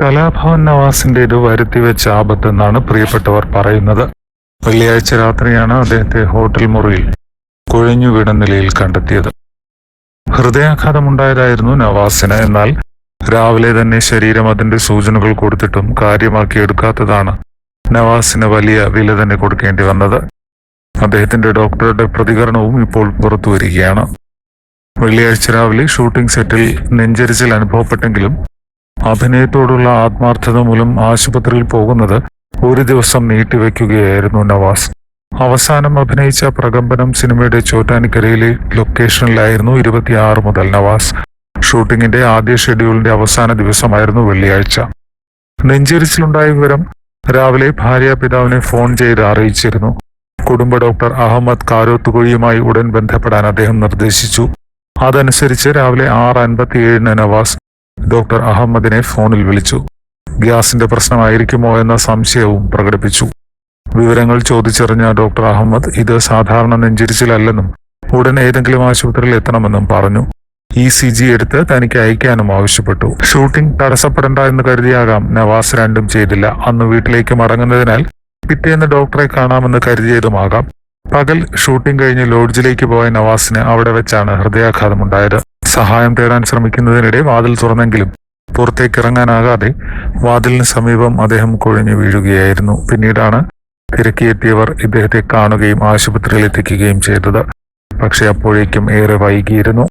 കലാഭവൻ നവാസിന്റെ ഒരു വരുത്തി വെച്ച ആപത്തെന്നാണ് പ്രിയപ്പെട്ടവർ പറയുന്നത്. വെള്ളിയാഴ്ച രാത്രിയാണ് അദ്ദേഹത്തെ ഹോട്ടൽ മുറിയിൽ കുഴഞ്ഞു വീണ നിലയിൽ കണ്ടെത്തിയത്. ഹൃദയാഘാതമുണ്ടായതായിരുന്നു നവാസിന്. എന്നാൽ രാവിലെ തന്നെ ശരീരം അതിന്റെ സൂചനകൾ കൊടുത്തിട്ടും കാര്യമാക്കി എടുക്കാത്തതാണ് നവാസിന് വലിയ വില തന്നെ കൊടുക്കേണ്ടി വന്നത്. അദ്ദേഹത്തിന്റെ ഡോക്ടറുടെ പ്രതികരണവും ഇപ്പോൾ പുറത്തു വരികയാണ് വെള്ളിയാഴ്ച രാവിലെ ഷൂട്ടിംഗ് സെറ്റിൽ നെഞ്ചരിച്ചിൽ അനുഭവപ്പെട്ടെങ്കിലും അഭിനയത്തോടുള്ള ആത്മാർത്ഥത മൂലം ആശുപത്രിയിൽ പോകുന്നത് ഒരു ദിവസം നീട്ടിവെക്കുകയായിരുന്നു നവാസ്. അവസാനം അഭിനയിച്ച പ്രകമ്പനം സിനിമയുടെ ചോറ്റാനിക്കരയിലെ ലൊക്കേഷനിലായിരുന്നു ഇരുപത്തിയാറ് മുതൽ നവാസ്. ഷൂട്ടിങ്ങിന്റെ ആദ്യ ഷെഡ്യൂളിന്റെ അവസാന ദിവസമായിരുന്നു വെള്ളിയാഴ്ച. നെഞ്ചരിച്ചിലുണ്ടായ വിവരം രാവിലെ ഭാര്യ പിതാവിനെ ഫോൺ ചെയ്ത് അറിയിച്ചിരുന്നു. കുടുംബ ഡോക്ടർ അഹമ്മദ് കാരോത്തുകുഴിയുമായി ഉടൻ ബന്ധപ്പെടാൻ അദ്ദേഹം നിർദ്ദേശിച്ചു. അതനുസരിച്ച് രാവിലെ ആറ് അൻപത്തിയേഴിന് നവാസ് ഡോക്ടർ അഹമ്മദിനെ ഫോണിൽ വിളിച്ചു. ഗ്യാസിന്റെ പ്രശ്നമായിരിക്കുമോ എന്ന സംശയവും പ്രകടിപ്പിച്ചു. വിവരങ്ങൾ ചോദിച്ചറിഞ്ഞ ഡോക്ടർ അഹമ്മദ് ഇത് സാധാരണ നെഞ്ചിരിച്ചിലല്ലെന്നും ഉടൻ ഏതെങ്കിലും ആശുപത്രിയിൽ എത്തണമെന്നും പറഞ്ഞു. ഇ സി ജി എടുത്ത് തനിക്ക് അയക്കാനും ആവശ്യപ്പെട്ടു. ഷൂട്ടിംഗ് തടസ്സപ്പെടേണ്ട എന്ന് കരുതിയാകാം നവാസ് രണ്ടും ചെയ്തില്ല. അന്ന് വീട്ടിലേക്ക് മടങ്ങുന്നതിനാൽ പിറ്റേന്ന് ഡോക്ടറെ കാണാമെന്ന് കരുതിയതുമാകാം. പകൽ ഷൂട്ടിംഗ് കഴിഞ്ഞ് ലോഡ്ജിലേക്ക് പോയ നവാസിന് അവിടെ വെച്ചാണ് ഹൃദയാഘാതമുണ്ടായത്. സഹായം തേടാൻ ശ്രമിക്കുന്നതിനിടെ വാതിൽ തുറന്നെങ്കിലും പുറത്തേക്ക് ഇറങ്ങാനാകാതെ വാതിലിന് സമീപം അദ്ദേഹം കുഴഞ്ഞു വീഴുകയായിരുന്നു. പിന്നീടാണ് തിരക്കിയെത്തിയവർ ഇദ്ദേഹത്തെ കാണുകയും ആശുപത്രിയിൽ എത്തിക്കുകയും ചെയ്തത്. പക്ഷെ അപ്പോഴേക്കും ഏറെ വൈകിയിരുന്നു.